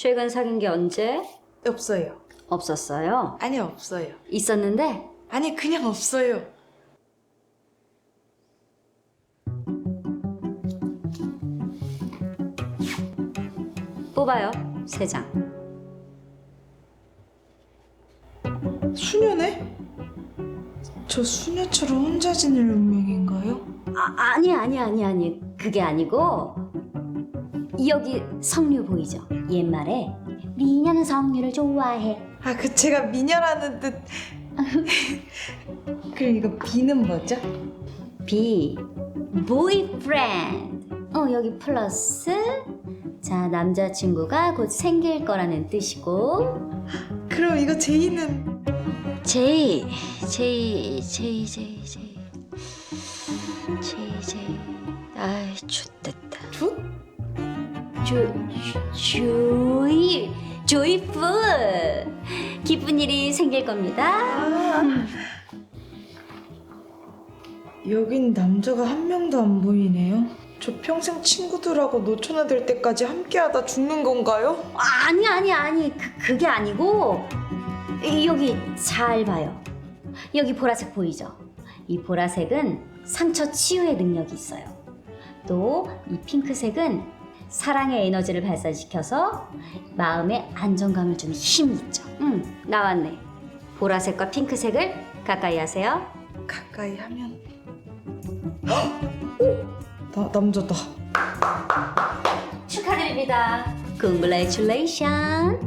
최근 사귄 게 언제? 없어요. 없었어요. 아니 없어요. 있었는데 아니 그냥 없어요. 뽑아요. 세 장. 수녀네? 저 수녀처럼 혼자 지낼 운명인가요? 아, 아니 아니 아니 아니 그게 아니고 여기 석류 보이죠? 옛말에 미녀는 석류를 좋아해. 아 그 제가 미녀라는 듯. 그럼 이거 B는 뭐죠? B boyfriend. 어 여기 플러스 자 남자친구가 곧 생길 거라는 뜻이고 그럼 이거 J는 J J J J J J J 아이 좋됐다. 조? 조 조이 조이풀 기쁜 일이 생길 겁니다. 아. 여긴 남자가 한 명도 안 보이네요. 저 평생 친구들하고 노처녀 될 때까지 함께하다 죽는 건가요? 아니 아니 아니 그, 그게 아니고 이- 여기 잘 봐요. 여기 보라색 보이죠? 이 보라색은 상처 치유의 능력이 있어요. 또 이 핑크색은 사랑의 에너지를 발산시켜서 마음에 안정감을 주는 힘이 있죠. 응, 나왔네. 보라색과 핑크색을 가까이 하세요. 가까이 하면 나 남자다. 축하드립니다. Congratulations.